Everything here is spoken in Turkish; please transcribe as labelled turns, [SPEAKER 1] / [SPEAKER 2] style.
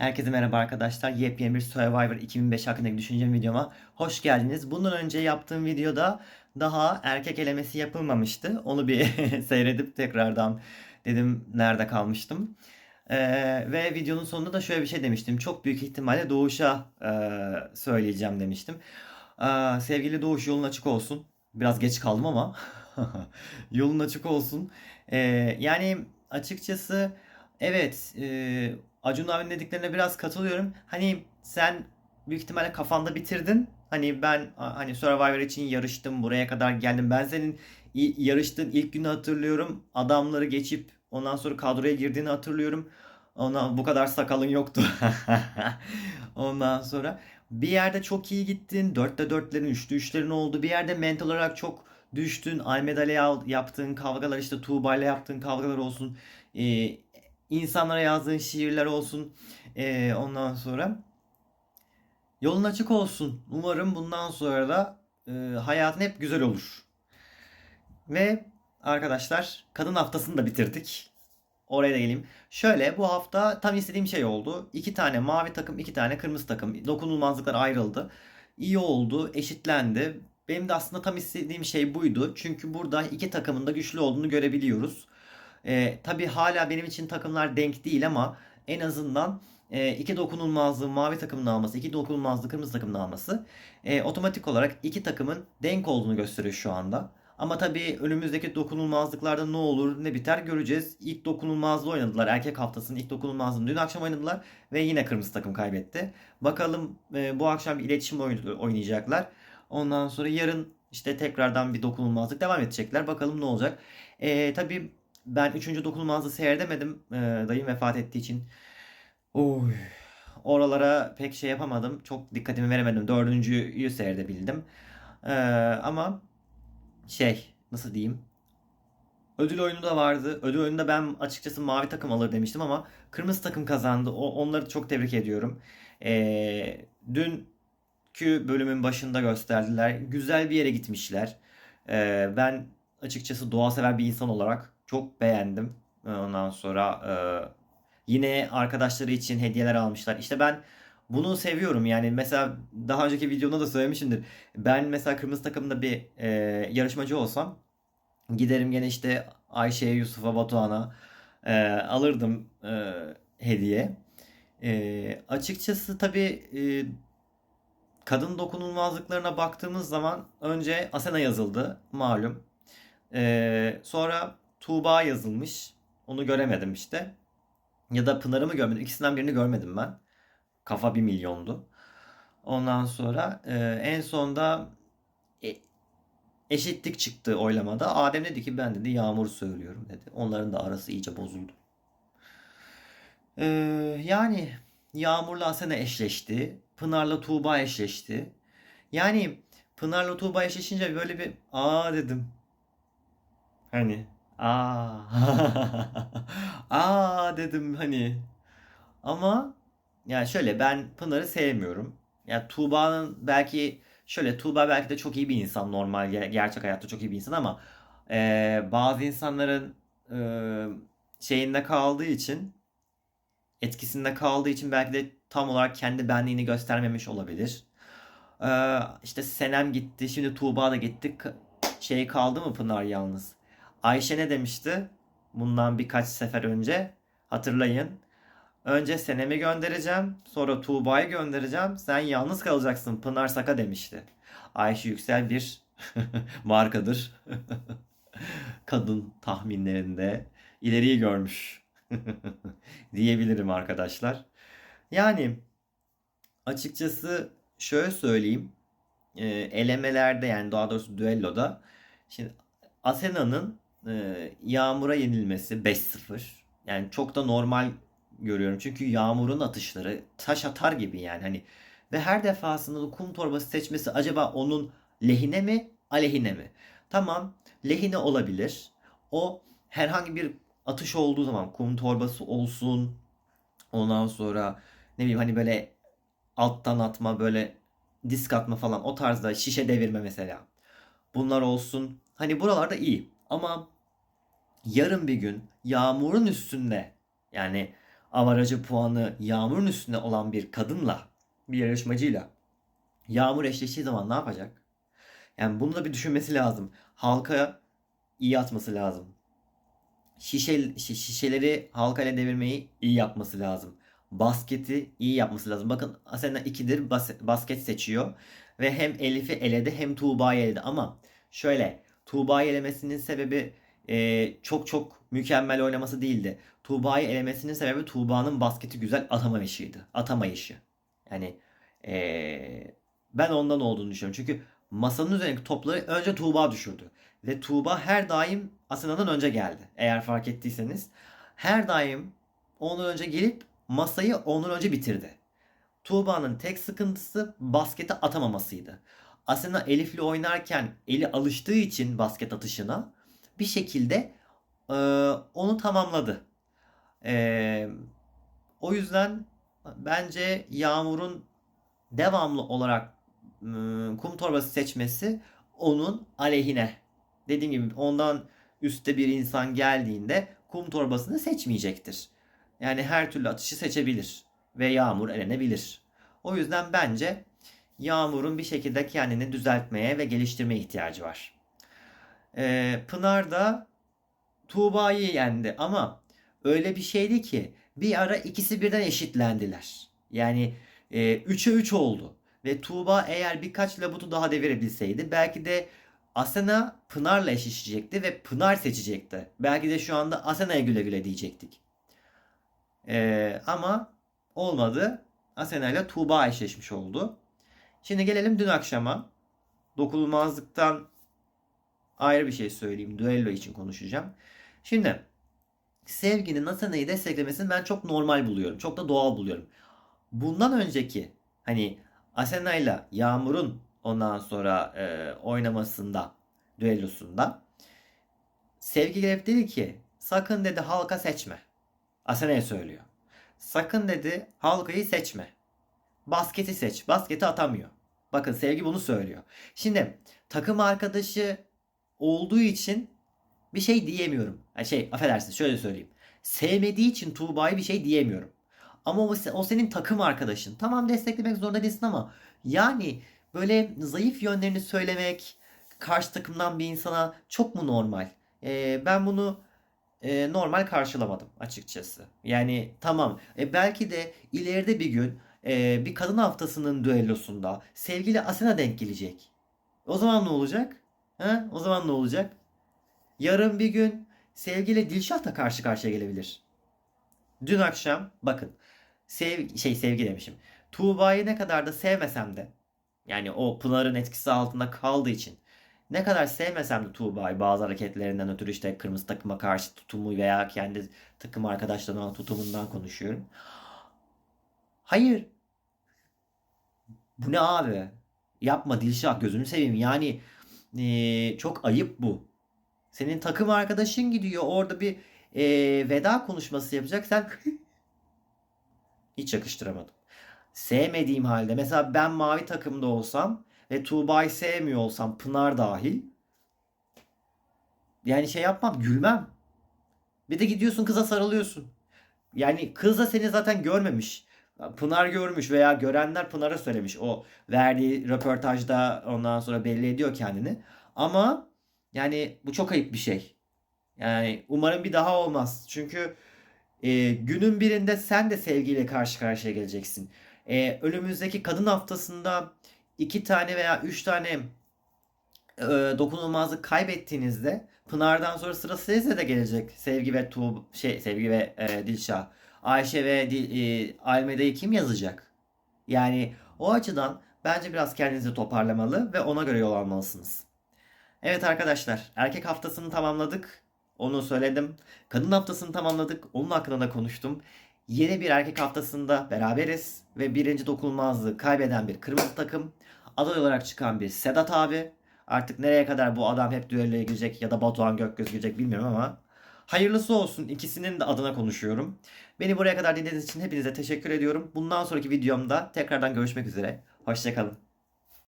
[SPEAKER 1] Herkese merhaba arkadaşlar. Yepyeni bir Survivor 2005 hakkındaki düşüncem videoma hoş geldiniz. Bundan önce yaptığım videoda daha erkek elemesi yapılmamıştı. Onu bir seyredip tekrardan dedim nerede kalmıştım. Ee, ve videonun sonunda da şöyle bir şey demiştim. Çok büyük ihtimalle Doğuş'a e, söyleyeceğim demiştim. Aa, sevgili Doğuş yolun açık olsun. Biraz geç kaldım ama yolun açık olsun. Ee, yani açıkçası evet e, Acun abinin dediklerine biraz katılıyorum. Hani sen büyük ihtimalle kafanda bitirdin. Hani ben hani Survivor için yarıştım, buraya kadar geldim. Ben senin yarıştığın ilk günü hatırlıyorum. Adamları geçip ondan sonra kadroya girdiğini hatırlıyorum. Ondan bu kadar sakalın yoktu. Ondan sonra bir yerde çok iyi gittin. Dörtte dörtlerin, üçte üçlerin oldu. Bir yerde mental olarak çok düştün. Almeda ile ya- yaptığın kavgalar işte Tuğba ile yaptığın kavgalar olsun. Ee, insanlara yazdığın şiirler olsun. Ee, ondan sonra yolun açık olsun. Umarım bundan sonra da e, hayatın hep güzel olur. Ve arkadaşlar kadın haftasını da bitirdik. Oraya da geleyim. Şöyle bu hafta tam istediğim şey oldu. İki tane mavi takım, iki tane kırmızı takım. Dokunulmazlıklar ayrıldı. İyi oldu, eşitlendi. Benim de aslında tam istediğim şey buydu. Çünkü burada iki takımın da güçlü olduğunu görebiliyoruz. Ee, tabii hala benim için takımlar denk değil ama en azından e, iki dokunulmazlığı mavi takımın alması, iki dokunulmazlığı kırmızı takımın alması e, otomatik olarak iki takımın denk olduğunu gösteriyor şu anda. Ama tabii önümüzdeki dokunulmazlıklarda ne olur ne biter göreceğiz. İlk dokunulmazlığı oynadılar. Erkek haftasının ilk dokunulmazlığını dün akşam oynadılar ve yine kırmızı takım kaybetti. Bakalım e, bu akşam bir iletişim oynayacaklar. Ondan sonra yarın işte tekrardan bir dokunulmazlık devam edecekler. Bakalım ne olacak. E, tabii ben 3. dokunulmazlığı seyredemedim e, dayım vefat ettiği için. Oy. Oralara pek şey yapamadım. Çok dikkatimi veremedim. Dördüncüyü seyredebildim. E, ama şey nasıl diyeyim? Ödül oyunu da vardı. Ödül oyununda ben açıkçası mavi takım alır demiştim ama kırmızı takım kazandı. O, onları çok tebrik ediyorum. E, dünkü bölümün başında gösterdiler. Güzel bir yere gitmişler. E, ben açıkçası doğa sever bir insan olarak çok beğendim. Ondan sonra e, yine arkadaşları için hediyeler almışlar. İşte ben bunu seviyorum. Yani mesela daha önceki videomda da söylemişimdir. Ben mesela kırmızı takımda bir e, yarışmacı olsam giderim gene işte Ayşe'ye, Yusuf'a, Batuhan'a e, alırdım e, hediye. E, açıkçası tabii e, kadın dokunulmazlıklarına baktığımız zaman önce Asena yazıldı malum. Ee, sonra Tuğba yazılmış. Onu göremedim işte. Ya da Pınar'ı mı görmedim? İkisinden birini görmedim ben. Kafa bir milyondu. Ondan sonra e, en sonda e, eşitlik çıktı oylamada. Adem dedi ki ben dedi Yağmur söylüyorum dedi. Onların da arası iyice bozuldu. Ee, yani Yağmur'la Asena eşleşti. Pınar'la Tuğba eşleşti. Yani Pınar'la Tuğba eşleşince böyle bir aa dedim. Hani aa aa dedim hani ama yani şöyle ben Pınar'ı sevmiyorum. Yani Tuğba'nın belki şöyle Tuğba belki de çok iyi bir insan normal ge- gerçek hayatta çok iyi bir insan ama e, bazı insanların e, şeyinde kaldığı için etkisinde kaldığı için belki de tam olarak kendi benliğini göstermemiş olabilir. Ee, işte Senem gitti, şimdi Tuğba da gitti. Şey kaldı mı Pınar yalnız? Ayşe ne demişti? Bundan birkaç sefer önce hatırlayın. Önce Senem'i göndereceğim, sonra Tuğba'yı göndereceğim. Sen yalnız kalacaksın Pınar Saka demişti. Ayşe Yüksel bir markadır. Kadın tahminlerinde ileriyi görmüş diyebilirim arkadaşlar. Yani açıkçası şöyle söyleyeyim. E, elemelerde yani daha doğrusu düelloda şimdi Athena'nın e, Yağmur'a yenilmesi 5-0. Yani çok da normal görüyorum. Çünkü Yağmur'un atışları taş atar gibi yani hani ve her defasında da kum torbası seçmesi acaba onun lehine mi, aleyhine mi? Tamam, lehine olabilir. O herhangi bir atış olduğu zaman kum torbası olsun, ondan sonra ne bileyim hani böyle alttan atma böyle disk atma falan o tarzda şişe devirme mesela. Bunlar olsun. Hani buralarda iyi. Ama yarın bir gün yağmurun üstünde yani avarajı puanı Yağmur'un üstünde olan bir kadınla, bir yarışmacıyla Yağmur eşleştiği zaman ne yapacak? Yani bunu da bir düşünmesi lazım. Halka iyi atması lazım. Şişe, şi- şişeleri halkayla devirmeyi iyi yapması lazım. Basketi iyi yapması lazım. Bakın Asena 2'dir bas- basket seçiyor. Ve hem Elif'i eledi hem Tuğba'yı eledi. Ama şöyle Tuğba'yı elemesinin sebebi e, çok çok mükemmel oynaması değildi. Tuğba'yı elemesinin sebebi Tuğba'nın basketi güzel atamayışıydı. Atamayışı. Yani e, ben ondan olduğunu düşünüyorum. Çünkü masanın üzerindeki topları önce Tuğba düşürdü. Ve Tuğba her daim Asena'dan önce geldi. Eğer fark ettiyseniz. Her daim ondan önce gelip masayı ondan önce bitirdi. Tuğba'nın tek sıkıntısı basketi atamamasıydı. Asena Elif'le oynarken eli alıştığı için basket atışına bir şekilde e, onu tamamladı. E, o yüzden bence Yağmur'un devamlı olarak ım, kum torbası seçmesi onun aleyhine. Dediğim gibi ondan üstte bir insan geldiğinde kum torbasını seçmeyecektir. Yani her türlü atışı seçebilir ve Yağmur elenebilir. O yüzden bence Yağmur'un bir şekilde kendini düzeltmeye ve geliştirmeye ihtiyacı var. Ee, Pınar da Tuğba'yı yendi ama öyle bir şeydi ki bir ara ikisi birden eşitlendiler. Yani e, 3'e 3 oldu. Ve Tuğba eğer birkaç labutu daha devirebilseydi belki de Asena Pınar'la eşleşecekti ve Pınar seçecekti. Belki de şu anda Asena'ya güle güle diyecektik. Ee, ama olmadı. Asena ile Tuğba eşleşmiş oldu. Şimdi gelelim dün akşama. Dokunulmazlıktan ayrı bir şey söyleyeyim. Duello için konuşacağım. Şimdi Sevginin Asena'yı desteklemesini ben çok normal buluyorum. Çok da doğal buluyorum. Bundan önceki hani Asena ile Yağmur'un ondan sonra e, oynamasında, düellosunda Sevgi gelip dedi ki sakın dedi halka seçme. Asena'ya söylüyor. Sakın dedi halkayı seçme. Basketi seç. Basketi atamıyor. Bakın Sevgi bunu söylüyor. Şimdi takım arkadaşı olduğu için bir şey diyemiyorum. Şey affedersiniz şöyle söyleyeyim. Sevmediği için Tuğba'ya bir şey diyemiyorum. Ama o, o senin takım arkadaşın. Tamam desteklemek zorunda değilsin ama yani böyle zayıf yönlerini söylemek karşı takımdan bir insana çok mu normal? Ee, ben bunu e, normal karşılamadım açıkçası. Yani tamam e, belki de ileride bir gün e, bir kadın haftasının düellosunda sevgili Asena denk gelecek. O zaman ne olacak? Ha? O zaman ne olacak? Yarın bir gün sevgili Dilşah da karşı karşıya gelebilir. Dün akşam bakın sev şey sevgi demişim. Tuğba'yı ne kadar da sevmesem de yani o Pınar'ın etkisi altında kaldığı için ne kadar sevmesem de Tuğba'yı bazı hareketlerinden ötürü işte kırmızı takıma karşı tutumu veya kendi takım arkadaşlarına tutumundan konuşuyorum. Hayır. Bu ne abi? Yapma Dilşah gözünü seveyim. Yani eee, çok ayıp bu. Senin takım arkadaşın gidiyor orada bir eee, veda konuşması yapacak. Sen hiç yakıştıramadım. Sevmediğim halde mesela ben mavi takımda olsam ve Tuğba'yı sevmiyor olsam Pınar dahil yani şey yapmam gülmem. Bir de gidiyorsun kıza sarılıyorsun. Yani kız da seni zaten görmemiş. Pınar görmüş veya görenler Pınar'a söylemiş. O verdiği röportajda ondan sonra belli ediyor kendini. Ama yani bu çok ayıp bir şey. Yani umarım bir daha olmaz. Çünkü e, günün birinde sen de sevgiyle karşı karşıya geleceksin. E, önümüzdeki kadın haftasında iki tane veya üç tane e, dokunulmazlık kaybettiğinizde Pınar'dan sonra sıra size de gelecek. Sevgi ve Tuğ şey Sevgi ve e, Dilşah. Ayşe ve e, Almeda'yı kim yazacak? Yani o açıdan bence biraz kendinizi toparlamalı ve ona göre yol almalısınız. Evet arkadaşlar, erkek haftasını tamamladık. Onu söyledim. Kadın haftasını tamamladık. Onun hakkında da konuştum. Yeni bir erkek haftasında beraberiz ve birinci dokunulmazlığı kaybeden bir kırmızı takım. Aday olarak çıkan bir Sedat abi. Artık nereye kadar bu adam hep düelloya girecek ya da Batuhan Gökgöz girecek bilmiyorum ama hayırlısı olsun. İkisinin de adına konuşuyorum. Beni buraya kadar dinlediğiniz için hepinize teşekkür ediyorum. Bundan sonraki videomda tekrardan görüşmek üzere. Hoşçakalın.